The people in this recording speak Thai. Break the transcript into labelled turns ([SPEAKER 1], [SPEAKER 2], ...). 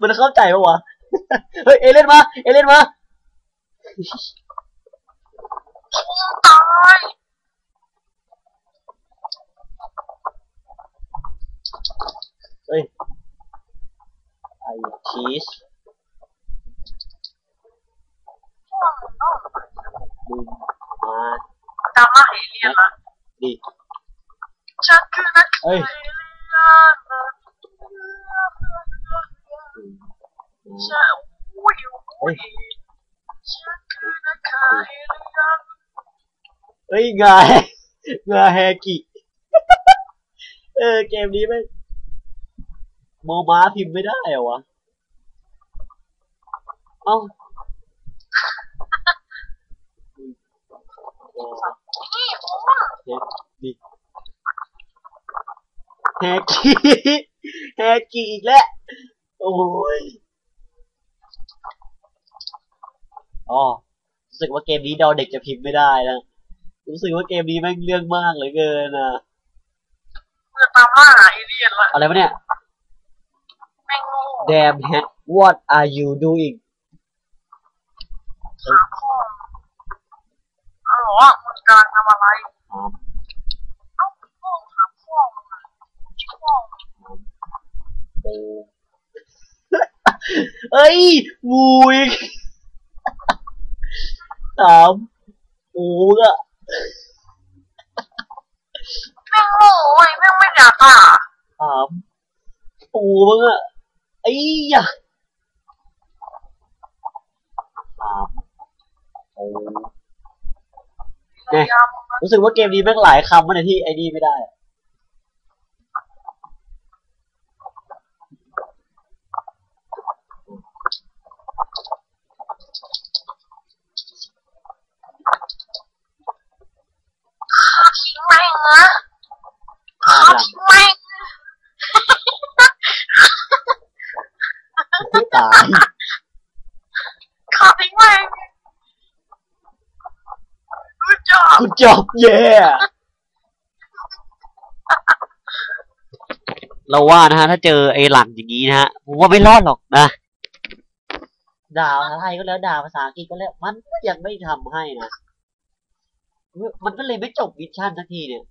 [SPEAKER 1] มันเข้าใจปะวะ เฮ้ย เอเล่นมา เอเล่นมา
[SPEAKER 2] ตาย
[SPEAKER 1] เฮ้ย ไอชีส
[SPEAKER 2] พวกมึงต้อง
[SPEAKER 1] ดึงมา
[SPEAKER 2] ตามล่าเอเลี่ยนละ
[SPEAKER 1] ดิ
[SPEAKER 2] ฉันคือนัก
[SPEAKER 1] เฮ้ย
[SPEAKER 2] เอเลี่ยน
[SPEAKER 1] ดึง มา
[SPEAKER 2] ฉันอุ้ยอุ้ยฉันคือนักฆ่าเอเลี่ยน
[SPEAKER 1] เฮ้ยงาแฮงาแฮกิเออเกมนี้ไม่งโมม้าพิมพ์ไม่ได้เหรอวะ เอ้าเฮ็ดดิแฮกกี้แฮกกี้อีกแล้ว โอ้ย อ๋อรู้สึกว่าเกมนี้ดอเด็กจะพิมพ์ไม่ได้นะรู้สึกว่าเกมนี้แม่งเรื่องมากเหลือเกินอะ
[SPEAKER 2] จะตามล่าเอเลี่ยนละ
[SPEAKER 1] อะไรวะเนี่ย
[SPEAKER 2] แม่งโง่
[SPEAKER 1] Damn hat what are you doing
[SPEAKER 2] ถามพ่อเออวะมึงกำลังทำอะไร
[SPEAKER 1] ถาม
[SPEAKER 2] เอ้าพ่อถามพ่อมึงอะชื่อพ่อมึง
[SPEAKER 1] โอ้เอ้ยมูอีก ถามโอ้อะ
[SPEAKER 2] แม่งโง่เว้ยแม่งไม่อยากอะ
[SPEAKER 1] ถามปูมึงอะไอ้ยะถามโอ้
[SPEAKER 2] พยายาม
[SPEAKER 1] รู้สึกว่าเกมนี้แม่งหลายคำมันยที่ไอ้นี่ไม่ได้อะ
[SPEAKER 2] ฆ่าทิ้งแม่งนะ
[SPEAKER 1] ฆ่า
[SPEAKER 2] ฆ่า
[SPEAKER 1] หลัง
[SPEAKER 2] ทิ้งแม่ง
[SPEAKER 1] ตาย
[SPEAKER 2] ฆ่าทิ้งแม่งรู้จัก
[SPEAKER 1] กูจบเย่เราว่านะฮะ ถ้าเจอไอ้หลังอย่างนี้นะฮะผมว่าไม่รอดหรอกนะด่าภาษาไทยก็แล้วด่าภาษาอังกฤษก็แล้ว มันก็ยังไม่ทำให้นะมันก็เลยไม่จบมิชชั่นสักทีเนี่ย